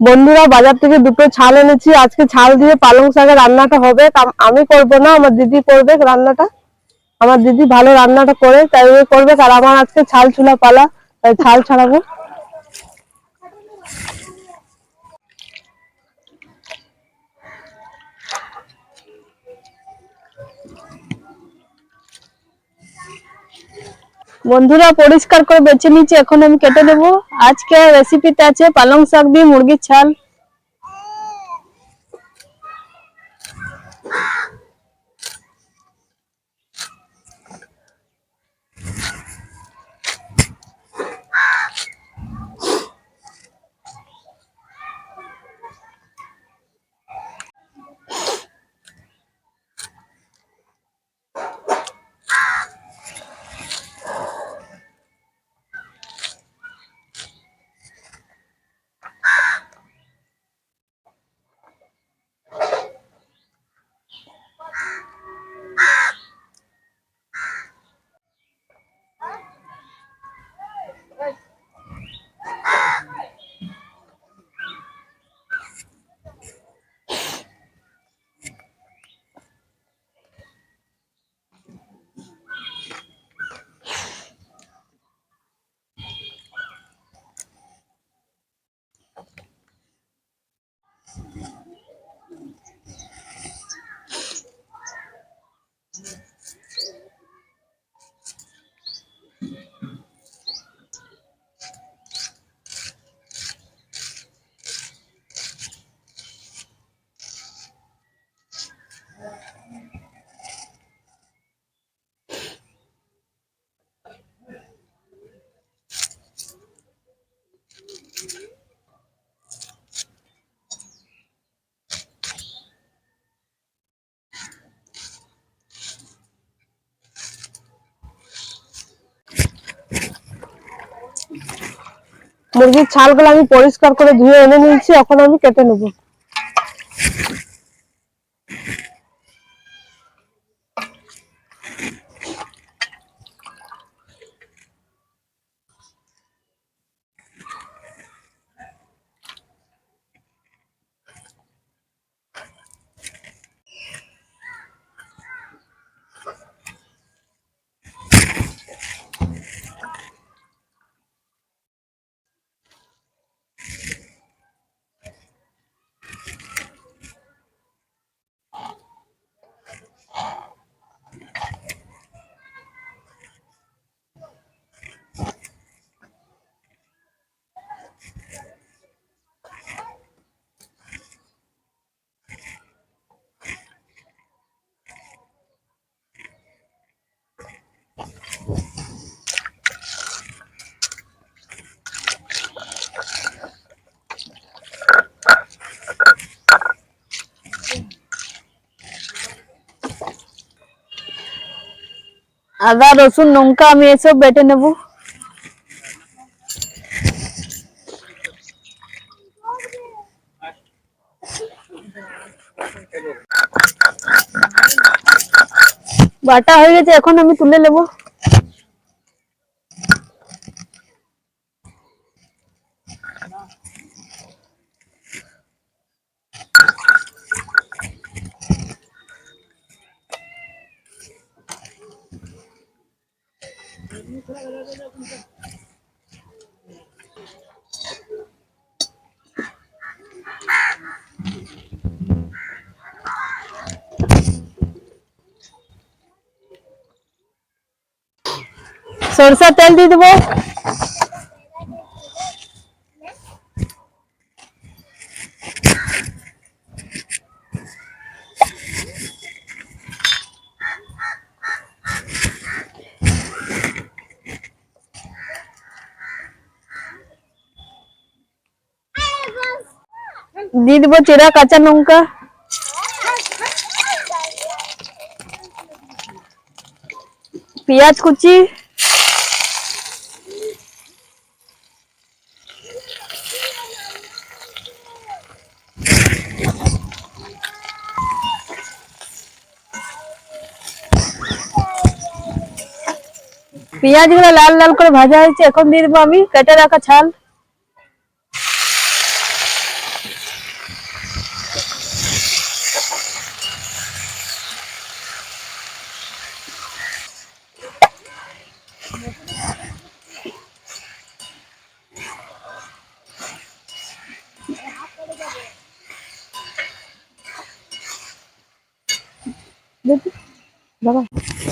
বন্ধুরা, বাজার থেকে দুটো ছাল এনেছি। আজকে ছাল দিয়ে পালং শাকের রান্নাটা হবে। আমি করব না, আমার দিদি করবে রান্নাটা। আমার দিদি ভালো রান্নাটা করে, তাই করবে। আর আমার আজকে ছাল চুলা পালা তাই ছাল ছাড়াবো। বন্ধুরা, পরিষ্কার করে বেছে নিচ্ছি এখন আমি কেটে দেবো আজকে রেসিপিতে আছে পালং শাক দিয়ে মুরগির ছাল মুরগির ছালগুলো আমি পরিষ্কার করে ধুয়ে এনে নিয়েছি এখন আমি কেটে নেব। আদা রসুন লঙ্কা আমি এসব বেটে নেব। বাটা হয়ে গেছে এখন আমি তুলে নেব। সরষের তেল দিয়ে দেবো দিয়ে দেবো চেরা কাঁচা লঙ্কা পেঁয়াজ কুচি পেঁয়াজগুলো লাল লাল করে ভাজা হয়েছে এখন দিয়ে দেবো আমি কেটে রাখা ছাল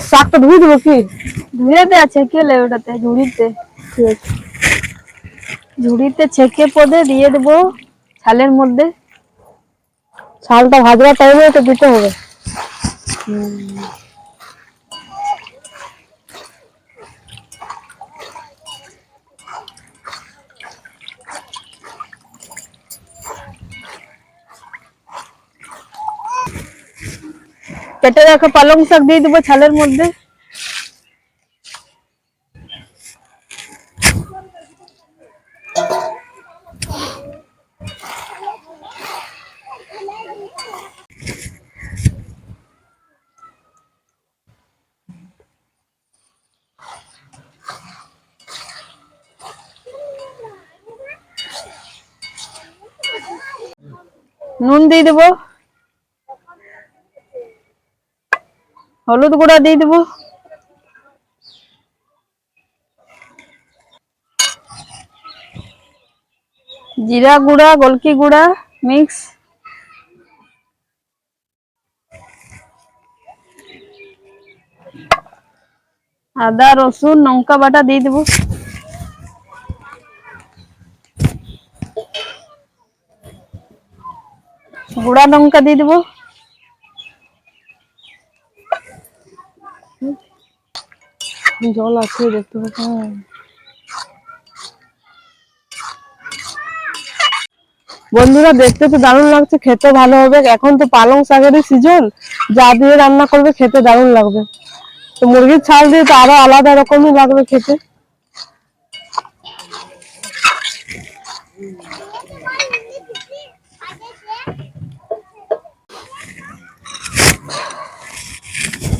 শাকটা ধুয়ে দেবো কি? ধুয়েতে ওটাতে ঝুড়িতে। ঝুড়িতে ছেঁকে পদে দিয়ে দেবো ছালের মধ্যে। ছালটা ভাজবার টাইমে তো দিতে হবে। কেটে রাখা পালং শাক দিয়ে দেবো ছালের মধ্যে। নুন দিয়ে দেবো। হলুদ গুঁড়া দিয়ে দেবো। জিরা গুঁড়া, গোলকি গুঁড়া, মিক্স। আদা, রসুন, লঙ্কা বাটা দিয়ে দেবো। গুঁড়া লঙ্কা দিয়ে দেবো। জল আছে দেখতে পাচ্ছি বন্ধুরা দেখতে তো দারুণ লাগছে খেতে ভালো হবে এখন তো পালং শাকেরই সিজন যা দিয়ে রান্না করবে খেতে দারুণ লাগবে তো মুরগির ছাল দিয়ে তো আরো আলাদা রকমই লাগবে খেতে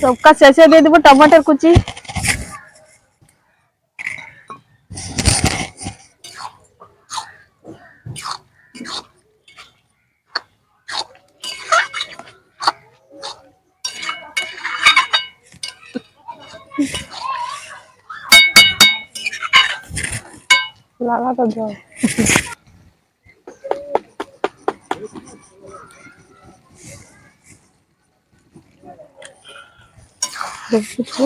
सबका শেষে দিয়ে দেবো টমাটোর কুচি লাগাটা জল দেখছ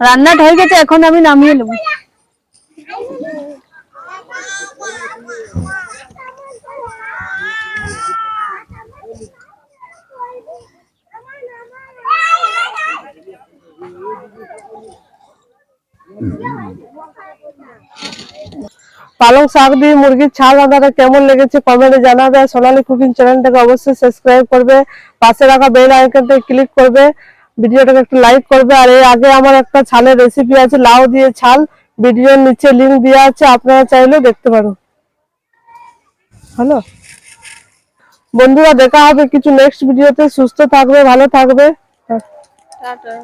রান্নাটা হয়ে গেছে, এখন আমি নামিয়ে নেব। পালং শাক দিয়ে মুরগির ছাল রান্নাটা কেমন লেগেছে কমেন্টে জানাবে। সোনালী কুকিং চ্যানেলটাকে অবশ্যই সাবস্ক্রাইব করবে। পাশে রাখা বেল আইকনটা ক্লিক করবে। ভিডিওটাকে একটু লাইক করবে। আর এর আগে আমার একটা ছালের রেসিপি আছে, লাউ দিয়ে ছাল। ভিডিওর নিচে লিঙ্ক দেওয়া আছে, আপনারা চাইলেও দেখতে পারো। হ্যালো বন্ধুরা, দেখা হবে কিছু নেক্সট ভিডিওতে সুস্থ থাকবে, ভালো থাকবে। টাটা।